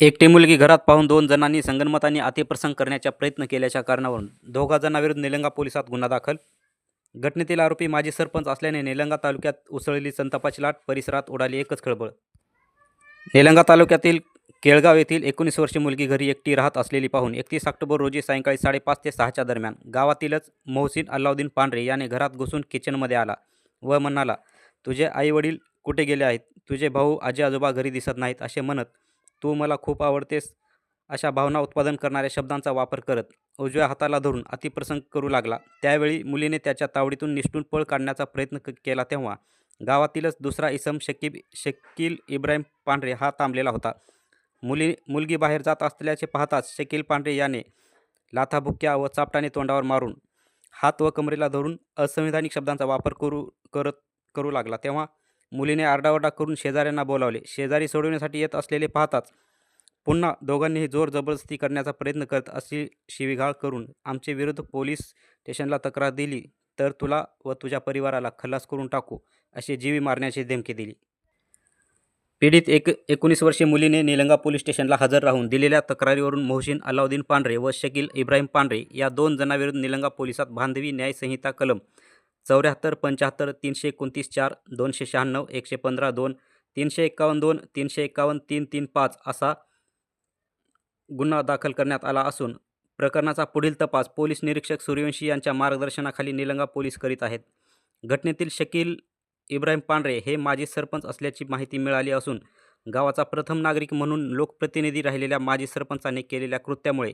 एकटी मुलगी घरात पाहून दोन जणांनी संगनमताने अतिप्रसंग करण्याचा प्रयत्न केल्याच्या कारणावरून दोघा जणांविरुद्ध निलंगा पोलिसात गुन्हा दाखल. घटनेतील आरोपी माजी सरपंच असल्याने निलंगा तालुक्यात उसळलेली संतापाची लाट परिसरात उडाली एकच खळबळ. निलंगा तालुक्यातील केळगाव येथील एकोणीस वर्षीय मुलगी घरी एकटी राहत असलेली पाहून एकतीस ऑक्टोबर रोजी सायंकाळी साडेपाच ते सहाच्या दरम्यान गावातीलच मोहसिन अल्लाउद्दीन पांढरे याने घरात घुसून किचनमध्ये आला व म्हणाला तुझे आईवडील कुठे गेले आहेत? तुझे भाऊ आजी आजोबा घरी दिसत नाहीत असे म्हणत तू मला खूप आवडतेस अशा भावना उत्पादन करणाऱ्या शब्दांचा वापर करत उजव्या हाताला धरून अतिप्रसंग करू लागला. त्यावेळी मुलीने त्याच्या तावडीतून निष्ठून पळ काढण्याचा प्रयत्न क- केला तेव्हा गावातीलच दुसरा इसम शकीब शकील इब्राहिम पांढरे हा थांबलेला होता. मुली मुलगी बाहेर जात असल्याचे पाहताच शकील पांढरे याने लाथाबुक्या व चापटाने तोंडावर मारून हात व कमरेला धरून असंविधानिक शब्दांचा वापर करू करत करू लागला. तेव्हा मुलीने आरडाओरडा करून शेजाऱ्यांना बोलावले. शेजारी सोडवण्यासाठी येत असलेले पाहताच पुन्हा दोघांनीही जोर जबरदस्ती करण्याचा प्रयत्न करत अशी शिविगाळ करून आमचे विरुद्ध पोलीस स्टेशनला तक्रार दिली तर तुला व तुझ्या परिवाराला खल्लास करून टाकू अशी जीवी मारण्याची धमकी दिली. पीडित एक एकोणीस वर्षीय मुलीने निलंगा पोलीस स्टेशनला हजर राहून दिलेल्या तक्रारीवरून मोहसिन अलाउद्दीन पांढरे व शकील इब्राहिम पांढरे या दोन जणांविरुद्ध निलंगा पोलिसात बांधवी न्यायसंहिता कलम चौऱ्याहत्तर पंच्याहत्तर तीनशे एकोणतीस चार दोनशे शहाण्णव एकशे पंधरा दोन तीनशे एकावन्न दोन तीनशे एकावन्न तीन तीन पाच असा गुन्हा दाखल करण्यात आला असून प्रकरणाचा पुढील तपास पोलीस निरीक्षक सूर्यवंशी यांच्या मार्गदर्शनाखाली निलंगा पोलीस करीत आहेत. घटनेतील शकील इब्राहिम पांढरे हे माजी सरपंच असल्याची माहिती मिळाली असून गावाचा प्रथम नागरिक म्हणून लोकप्रतिनिधी राहिलेल्या माजी सरपंचाने केलेल्या कृत्यामुळे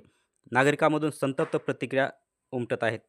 नागरिकांमधून संतप्त प्रतिक्रिया उमटत आहेत.